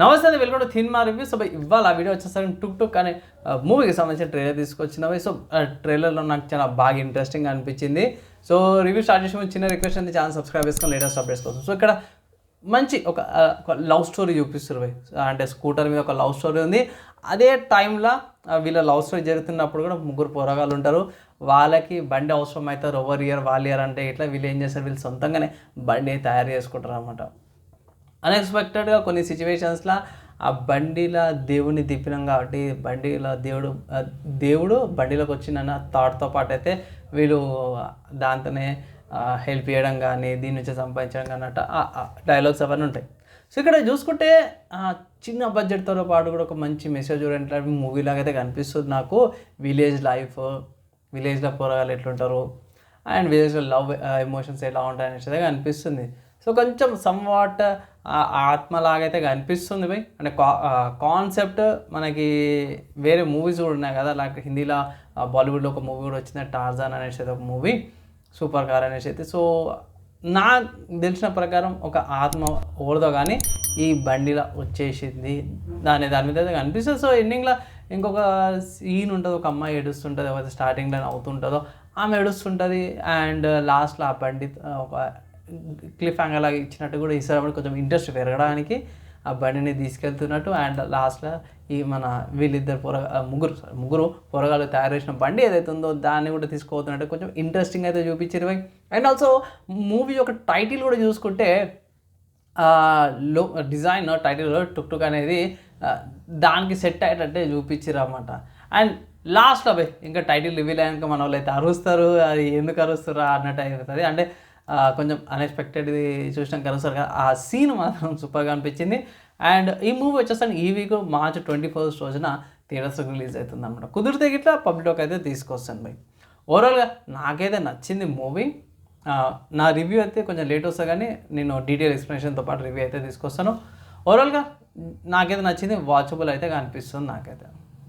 నమస్తే అండి welcome to థిన్ మా రివ్యూ సో ఇవాళ ఆ వీడియో వచ్చేసరికి టుక్ టుక్ అనే మూవీకి సంబంధించిన ట్రైలర్ తీసుకొచ్చినవి సో ట్రైలర్లో నాకు చాలా బాగా ఇంట్రెస్టింగ్ అనిపించింది. సో రివ్యూ స్టార్ట్ చేసే చిన్న రిక్వెస్ట్ అండి ఛానల్ సబ్స్క్రైబ్ చేసుకొని లేటెస్ట్ అప్డేట్స్ కోసం. సో ఇక్కడ మంచి ఒక లవ్ స్టోరీ చూపిస్తారు అంటే స్కూటర్ మీద ఒక లవ్ స్టోరీ ఉంది. అదే టైంలో వీళ్ళ లవ్ స్టోరీ జరుగుతున్నప్పుడు కూడా ముగ్గురు పోరగాళ్ళు ఉంటారు. వాళ్ళకి బండి అవసరం అవుతారు ఓవర్ ఇయర్ వాళ్ళ ఇయర్ అంటే ఇట్లా వీళ్ళు ఏం చేస్తారు? వీళ్ళు సొంతంగానే బండి తయారు చేసుకుంటారు అనమాట అన్ఎక్స్పెక్టెడ్గా కొన్ని సిచ్యువేషన్స్లో ఆ బండిలో దేవుని తిప్పినాం కాబట్టి బండిలో దేవుడు దేవుడు బండిలోకి వచ్చిందన్న థాట్తో పాటు అయితే వీళ్ళు దాంతోనే హెల్ప్ చేయడం కానీ దీని నుంచి సంపాదించడం కానీ అట్ట డైలాగ్స్ అవన్నీ ఉంటాయి. సో ఇక్కడ చూసుకుంటే చిన్న బడ్జెట్తో పాటు కూడా ఒక మంచి మెసేజ్ ఓరియంటెడ్ మూవీ లాగా అయితే కనిపిస్తుంది నాకు. విలేజ్ లైఫ్ విలేజ్లో పోరగాలు ఎట్లుంటారు అండ్ విలేజ్లో లవ్ ఎమోషన్స్ ఎలా ఉంటాయి అనేసి అనిపిస్తుంది సో కొంచెం సమ్వాట్ ఆత్మలాగైతే కనిపిస్తుంది భయ్. అంటే కాన్సెప్ట్ మనకి వేరే మూవీస్ కూడా ఉన్నాయి కదా. లైక్ హిందీలో బాలీవుడ్లో ఒక మూవీ కూడా వచ్చింది. టార్జాన్ అనేసి అయితే ఒక మూవీ సూపర్ కార్ అనేసి అయితే. సో నా తెలిసిన ప్రకారం ఒక ఆత్మ ఓడదో కానీ ఈ బండిలో వచ్చేసింది. దాని దాని మీద అయితే కనిపిస్తుంది. సో ఎండింగ్లో ఇంకొక సీన్ ఉంటుంది. ఒక అమ్మాయి ఏడుస్తుంటుంది. స్టార్టింగ్లో అవుతుంటుందో ఆమె ఏడుస్తుంటుంది. అండ్ లాస్ట్లో uh, ఆ బండి ఒక క్లిఫ్ హ్యాంగర్ లాగా ఇచ్చినట్టు కూడా ఇస్తారు కొంచెం ఇంట్రెస్ట్ పెరగడానికి ఆ బండిని తీసుకెళ్తున్నట్టు అండ్ లాస్ట్లో ఈ మన వీళ్ళిద్దరు పొర ముగ్గురు ముగ్గురు పొరగాలు తయారు చేసిన బండి ఏదైతే ఉందో దాన్ని కూడా తీసుకుపోతున్నట్టు కొంచెం ఇంట్రెస్టింగ్ అయితే చూపించారు అండ్ ఆల్సో మూవీ యొక్క టైటిల్ కూడా చూసుకుంటే లో డిజైన్ టైటిల్ టుక్ టుక్ అనేది దానికి సెట్ అయ్యేటట్టే చూపించారు అనమాట అండ్ లాస్ట్లో అబ్బాయి ఇంకా టైటిల్ రివీల్ అయ్యాక మన వాళ్ళు అయితే అరుస్తారు అది ఎందుకు అరుస్తారా అన్నట్టు అవుతుంది అంటే కొంచెం అన్ఎక్స్పెక్టెడ్ది చూసినాం అరుస్తారు కదా ఆ సీన్ మాత్రం సూపర్గా అనిపించింది. అండ్ ఈ మూవీ వచ్చేసరికి ఈ వీక్ మార్చ్ ట్వంటీ ఫస్ట్ రోజున థియేటర్స్ రిలీజ్ అవుతుంది అనమాట కుదిరితే గిట్లా పబ్లిక్ అయితే తీసుకొస్తాను బై ఓవరాల్గా నాకైతే నచ్చింది మూవీ నా రివ్యూ అయితే కొంచెం లేట్ వస్తా కానీ నేను డీటెయిల్ ఎక్స్ప్లెనేషన్తో పాటు రివ్యూ అయితే తీసుకొస్తాను. ఓవరాల్గా నాకైతే నచ్చింది వాచబుల్ అయితే కనిపిస్తుంది నాకైతే.